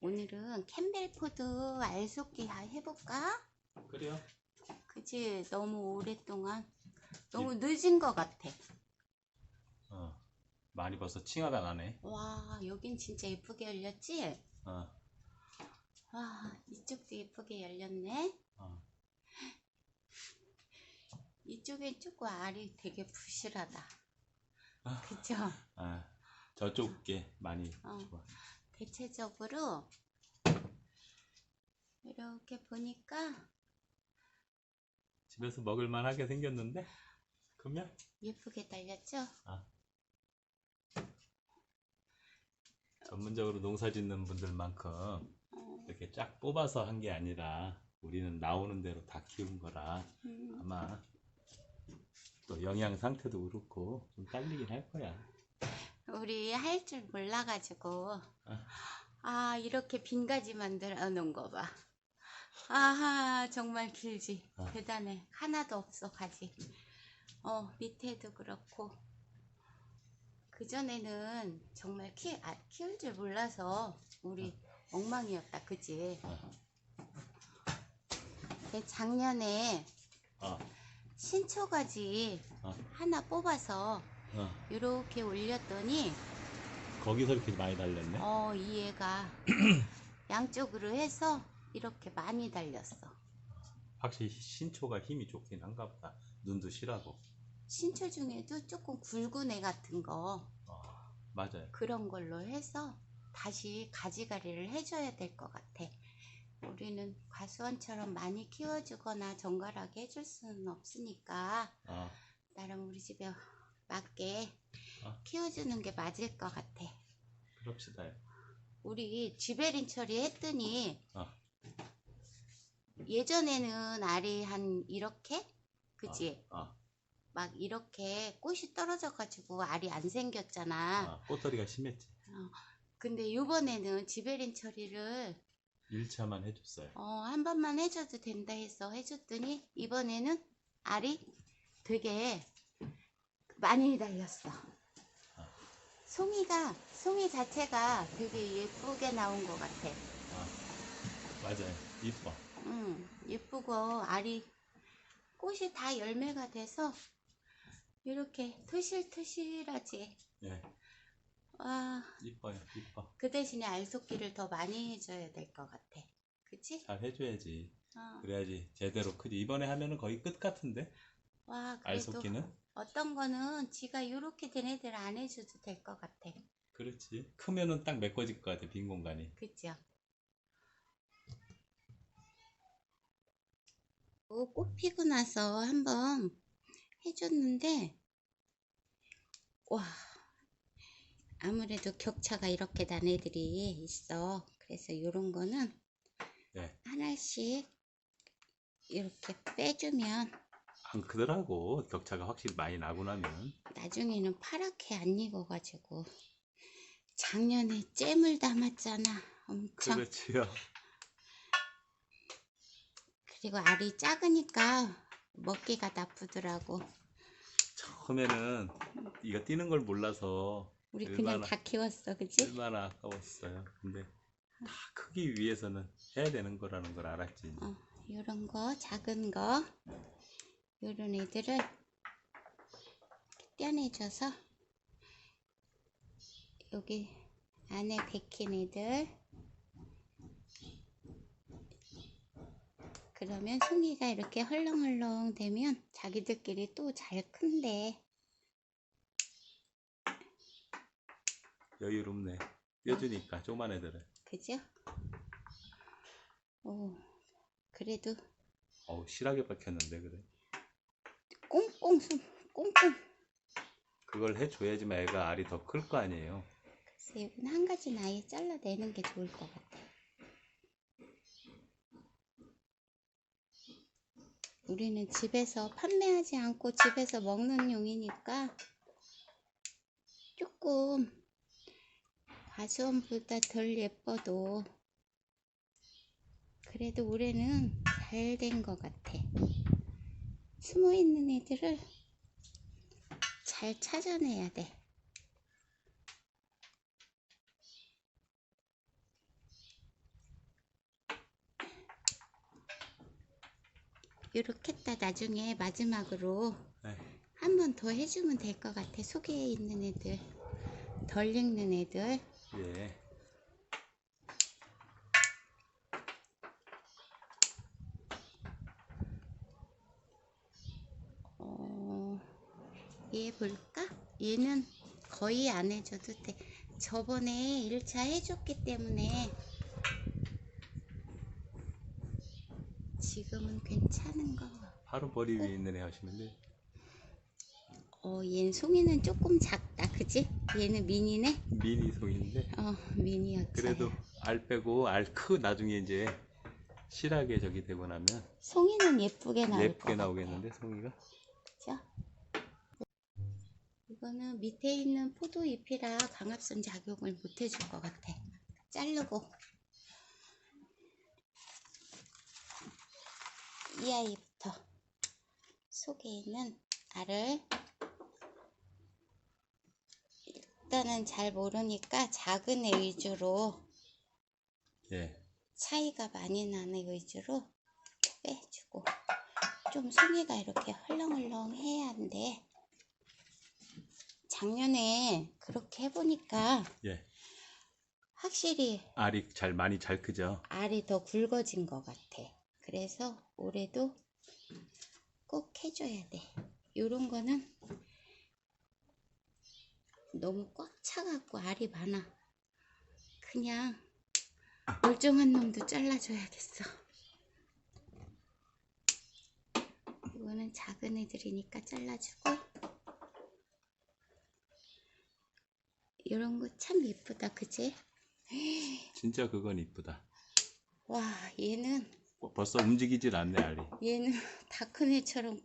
오늘은 캠벨포드 알속기 다 해볼까? 그래요? 그치? 너무 오랫동안 너무 늦은 것 같아. 어. 많이 벌써 칭화가 나네. 와, 여긴 진짜 예쁘게 열렸지? 어. 와, 이쪽도 예쁘게 열렸네. 어. 이쪽에 조금 알이 되게 부실하다. 아. 그쵸? 아, 저쪽 게 많이 어. 좋아. 대체적으로 이렇게 보니까 집에서 먹을 만하게 생겼는데? 그러면? 예쁘게 달렸죠? 전문적으로 농사 짓는 분들만큼 어, 이렇게 쫙 뽑아서 한 게 아니라 우리는 나오는 대로 다 키운 거라 음, 아마 또 영양 상태도 그렇고 좀 딸리긴 할 거야. 우리 할 줄 몰라가지고 아. 아 이렇게 빈 가지 만들어 놓은 거 봐. 아하 정말 길지 아. 대단해 하나도 없어 가지. 어 밑에도 그렇고 그 전에는 정말 키, 아, 키울 줄 몰라서 우리 엉망이었다 그지? 어. 내 작년에 어, 신초가지 어, 하나 뽑아서 어. 이렇게 올렸더니 거기서 이렇게 많이 달렸네. 어, 이 애가 양쪽으로 해서 이렇게 많이 달렸어. 확실히 신초가 힘이 좋긴 한가 보다. 눈도 실하고. 신초 중에도 조금 굵은 애 같은 거 어, 맞아요. 그런 걸로 해서 다시 가지가리를 해줘야 될 것 같아. 우리는 과수원처럼 많이 키워주거나 정갈하게 해줄 수는 없으니까 어, 나름 우리 집에 맞게 어. 키워주는 게 맞을 것 같아. 그럽시다. 우리 쥐베린 처리했더니 어. 예전에는 알이 한 이렇게 그지 어, 막 이렇게 꽃이 떨어져 가지고 알이 안 생겼잖아 어, 꽃더리가 심했지. 근데 요번에는 지베린 처리를 1차만 해줬어요. 어, 한 번만 해줘도 된다 해서 해줬더니 이번에는 알이 되게 많이 달렸어 송이가 송이 자체가 되게 예쁘게 나온 것 같아 어, 맞아요. 이뻐. 음, 예쁘고 알이 꽃이 다 열매가 돼서 이렇게 토실토실하지. 예, 와, 이뻐요. 이뻐. 그 대신에 알속기를 더 많이 해줘야 될 것 같아. 그치? 잘 해줘야지. 어, 그래야지 제대로 크지. 이번에 하면은 거의 끝 같은데? 와, 그래도 알속기는? 어떤 거는 지가 요렇게 된 애들 안 해줘도 될 것 같아. 그렇지. 크면은 딱 메꿔질 것 같아. 빈 공간이. 그죠? 어, 꽃 피고 나서 한번 해줬는데, 와, 아무래도 격차가 이렇게 난 애들이 있어. 그래서 요런 거는 네. 하나씩 이렇게 빼주면 안 크더라고. 격차가 확실히 많이 나고 나면. 나중에는 파랗게 안 익어가지고 작년에 잼을 담았잖아. 엄청. 그렇지요. 그리고 알이 작으니까 먹기가 나쁘더라고. 처음에는 이거 뛰는 걸 몰라서 우리 그냥 얼마나- 다 키웠어, 그치? 얼마나 아까웠어요. 근데 다 크기 위해서는 해야 되는 거라는 걸 알았지. 어, 요런 거, 작은 거, 요런 애들을 이렇게 떼어내줘서 여기 안에 백힌 애들 그러면 송이가 이렇게 헐렁헐렁 되면 자기들끼리 또 잘 큰대. 여유롭네. 떼주니까 조그만 애들은. 그죠? 오, 그래도 어우 실하게 박혔는데 그래. 꽁꽁 숨, 꽁꽁. 그걸 해줘야지만 애가 알이 더 클 거 아니에요. 그래서 이건 한 가지는 아예 잘라내는 게 좋을 것 같아. 우리는 집에서 판매하지 않고 집에서 먹는 용이니까 조금 과수원보다 덜 예뻐도 그래도 올해는 잘 된 것 같아. 숨어있는 애들을 잘 찾아내야 돼. 이렇게 딱 나중에 마지막으로 네. 한번 더 해주면 될 것 같아. 속에 있는 애들, 덜 읽는 애들. 예. 얘는 거의 안 해줘도 돼. 저번에 1차 해줬기 때문에 지금은 괜찮은 거. 바로 머리 위에 있는 애 하시면 돼요. 어, 얘는 송이는 조금 작다, 그지? 얘는 미니네? 미니 송인데 어, 미니였지. 그래도 알 빼고 알 크 나중에 이제 실하게 저기 되고 나면 송이는 예쁘게 나올 예쁘게. 나오겠는데 송이가 그죠? 이거는 밑에 있는 포도 잎이라 강압선 작용을 못 해줄 것 같아. 자르고 이 아이부터 속에 있는 알을 일단은 잘 모르니까 작은 애 위주로 예. 차이가 많이 나는 애 위주로 빼주고 좀 송이가 이렇게 헐렁헐렁 해야 한데 작년에 그렇게 해보니까 예. 확실히 알이 잘 많이 잘 크죠. 알이 더 굵어진 것 같아. 그래서 올해도 꼭 해줘야 돼. 요런 거는 너무 꽉 차갖고 알이 많아. 그냥 멀쩡한 놈도 잘라줘야겠어. 이거는 작은 애들이니까 잘라주고 이런 거참 예쁘다, 그지? 진짜 그건 이쁘다. 와, 얘는 어, 벌써 움직이질 않네 알이. 얘는 다 큰 애처럼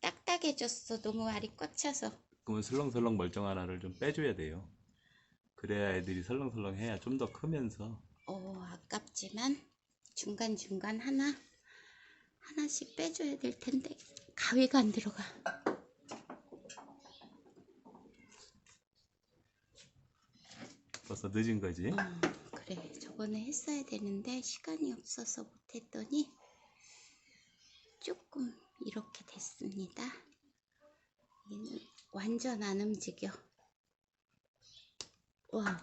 딱딱해졌어. 너무 알이 꽉 차서. 그러면 설렁설렁 멀쩡한 알을 좀 빼줘야 돼요. 그래야 애들이 설렁설렁 해야 좀 더 크면서 어, 아깝지만 중간중간 하나 하나씩 빼줘야 될 텐데 가위가 안 들어가. 벌써 늦은 거지. 어, 그래. 저번에 했어야 되는데 시간이 없어서 못했더니 조금 이렇게 됐습니다. 얘는 완전 안 움직여. 와.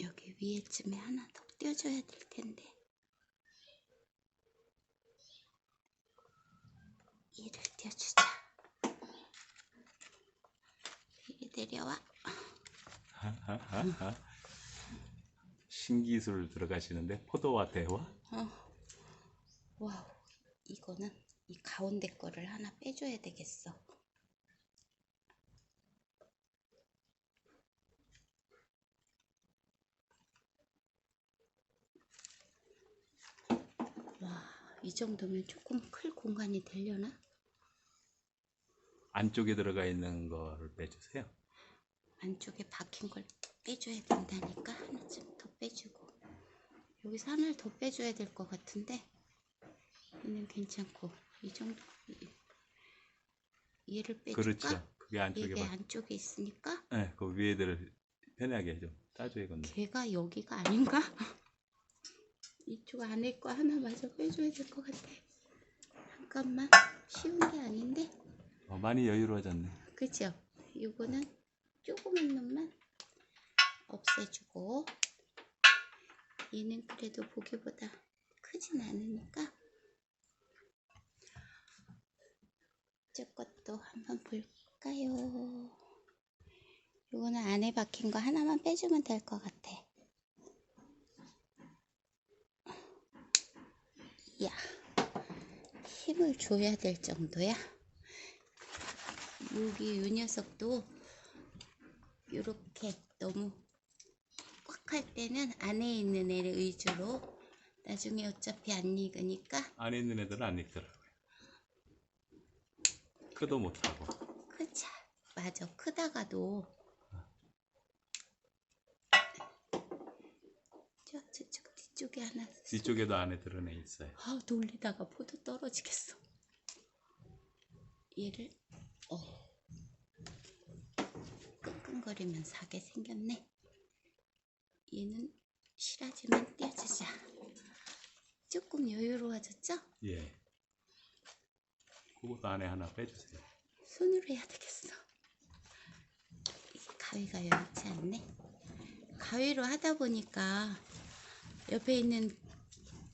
여기 위에쯤에 하나 더 띄워줘야 될 텐데. 얘를 띄워주자. 이리 내려와. 하하하하. 신기술 들어가시는데 포도와 대화? 어. 와우. 이거는 이 가운데 거를 하나 빼줘야 되겠어. 와, 이 정도면 조금 클 공간이 되려나? 안쪽에 들어가 있는 거를 빼주세요. 안쪽에 박힌 걸 빼줘야 된다니까 하나쯤 더 빼주고 여기서 하나를 더 빼줘야 될 것 같은데 얘는 괜찮고 이 정도 얘를 빼줄까? 그렇죠. 그게 안쪽에 이게 봐. 안쪽에 있으니까 네, 그 위에들을 편하게 좀 따줘야겠네. 걔가 여기가 아닌가? 이쪽 안에 거 하나 마저 빼줘야 될 것 같아 잠깐만 쉬운 게 아닌데 어, 많이 여유로워졌네. 그죠? 요거는 조그만 놈만 없애주고 얘는 그래도 보기보다 크진 않으니까 저것도 한번 볼까요? 요거는 안에 박힌 거 하나만 빼주면 될 것 같아. 야 힘을 줘야 될 정도야. 여기 요 녀석도 이렇게 너무 꽉 할 때는 안에 있는 애를 위주로 나중에 어차피 안 익으니까 안에 있는 애들은 안 익더라고요. 크도 못하고. 크자 맞아 크다가도 저 저쪽 뒤쪽에 하나 뒤쪽에도 안에 드러내 있어요. 아 놀리다가 포도 떨어지겠어 얘를 어 끙끙거리면 사게 생겼네 얘는 실하지만 떼어주자 조금 여유로워졌죠? 예. 그것도 안에 하나 빼주세요. 손으로 해야 되겠어. 이 가위가 여의치 않네. 가위로 하다 보니까 옆에 있는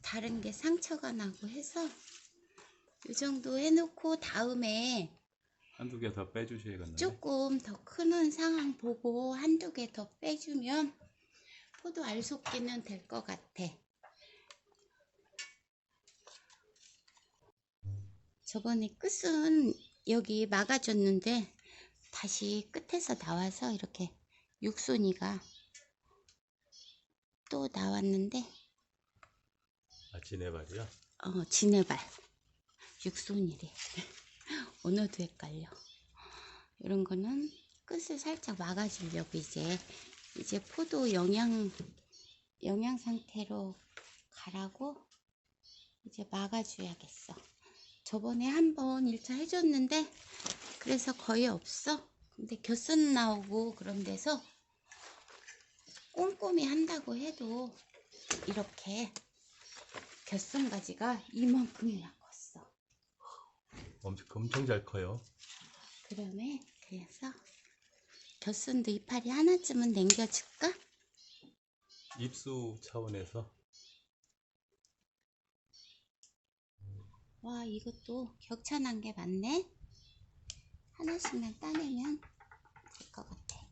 다른 게 상처가 나고 해서 이 정도 해놓고 다음에 한두 개 더 빼주셔야겠네요. 조금 더 크는 상황 보고 한두 개 더 빼주면 포도 알속기는 될 것 같아. 저번에 끝은 여기 막아줬는데 다시 끝에서 나와서 이렇게 육순이가 또 나왔는데 아, 지네발이요? 어 지네발 육순이래 언어도 헷갈려. 이런 거는 끝을 살짝 막아주려고 이제 이제 포도 영양 영양 상태로 가라고 이제 막아줘야겠어. 저번에 한번 1차 해줬는데 그래서 거의 없어. 근데 겨순 나오고 그런 데서 꼼꼼히 한다고 해도 이렇게 겨순 가지가 이만큼이나 컸어 엄청, 엄청 잘 커요. 그러면 그래서 겨순도 이파리 하나쯤은 남겨줄까? 입수 차원에서. 와 이것도 격찬한 게 많네. 하나씩만 따내면 될 것 같아.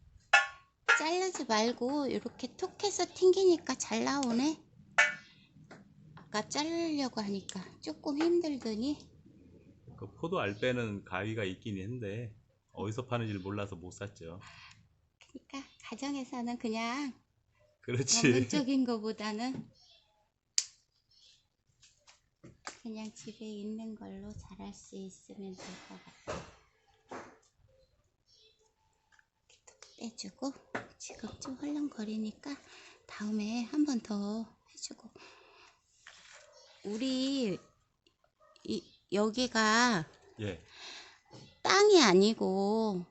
자르지 말고 이렇게 톡 해서 튕기니까 잘 나오네. 아까 자르려고 하니까 조금 힘들더니 그 포도 알 빼는 가위가 있긴 한데 어디서 파는지를 몰라서 못 샀죠. 그러니까 가정에서는 그냥 그렇지. 전문적인 거보다는 그냥 집에 있는 걸로 잘할 수 있으면 될 것 같아. 이렇게 툭 빼주고 지금 좀 헐렁거리니까 다음에 한 번 더 해주고 우리 이, 여기가 예. 땅이 아니고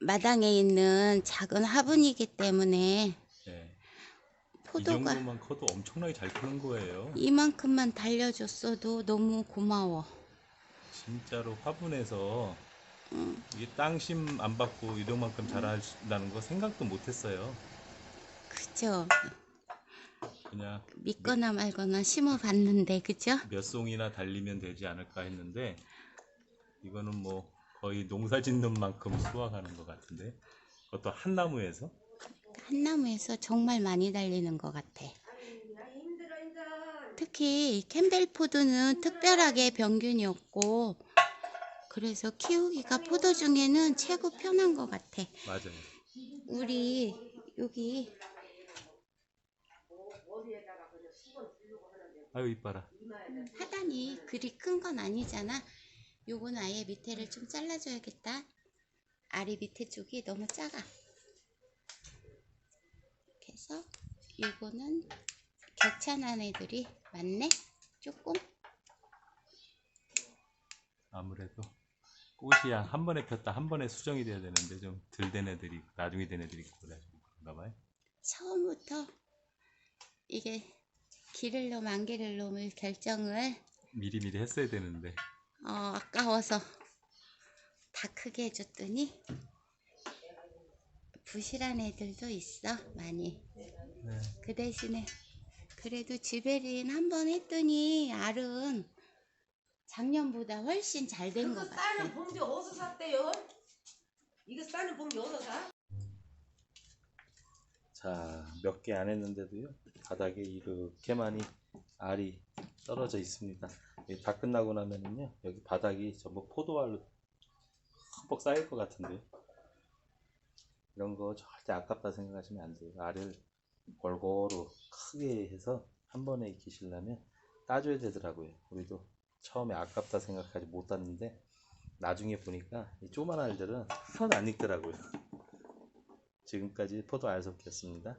마당에 있는 작은 화분이기 때문에 예. 이 포도가 정도만 커도 엄청나게 잘 크는 거예요. 이만큼만 달려줬어도 너무 고마워. 진짜로 화분에서 응. 이게 땅심 안 받고 이런만큼 자란다는 거 생각도 못 했어요. 그죠? 그냥 믿거나 말거나 심어 봤는데, 그죠? 몇 송이나 달리면 되지 않을까 했는데 이거는 뭐 거의 농사 짓는 만큼 수확하는 것 같은데 그것도 한 나무에서 한 나무에서 정말 많이 달리는 것 같아. 특히 이 캠벨포드는 특별하게 병균이 없고, 그래서 키우기가 포도 중에는 최고 편한 것 같아. 맞아요. 우리 여기 아유 이뻐라. 하단이 그리 큰 건 아니잖아. 요건 아예 밑에를 좀 잘라줘야겠다. 아래 밑에 쪽이 너무 작아. 이렇게 해서 요거는 격찬한 애들이 많네. 조금. 아무래도 꽃이 한 번에 폈다 한 번에 수정이 돼야 되는데 좀덜된 애들이 나중에 된 애들이 그래 그런가 봐요. 처음부터 이게 기를 놈 안 기를 놈을 결정을 미리미리 했어야 되는데 어, 아까워서 다 크게 해줬더니 부실한 애들도 있어 많이. 네. 그 대신에 그래도 지베린 한 번 했더니 알은 작년보다 훨씬 잘된 이거 것 같아. 싸는 봉지 어디서 샀대요? 이거 싸는 봉지 어디서 사? 자, 몇 개 안 했는데도요. 바닥에 이렇게 많이 알이 떨어져 있습니다. 이다 끝나고 나면은요. 여기 바닥이 전부 포도알로 흠뻑 쌓일 것 같은데요. 이런 거 절대 아깝다 생각하시면 안 돼요. 알을 골고루 크게 해서 한 번에 익히시려면 따줘야 되더라고요. 우리도 처음에 아깝다 생각하지 못 땄는데 나중에 보니까 이 조그만 알들은 하나도 안 익더라고요. 지금까지 포도 알속기였습니다.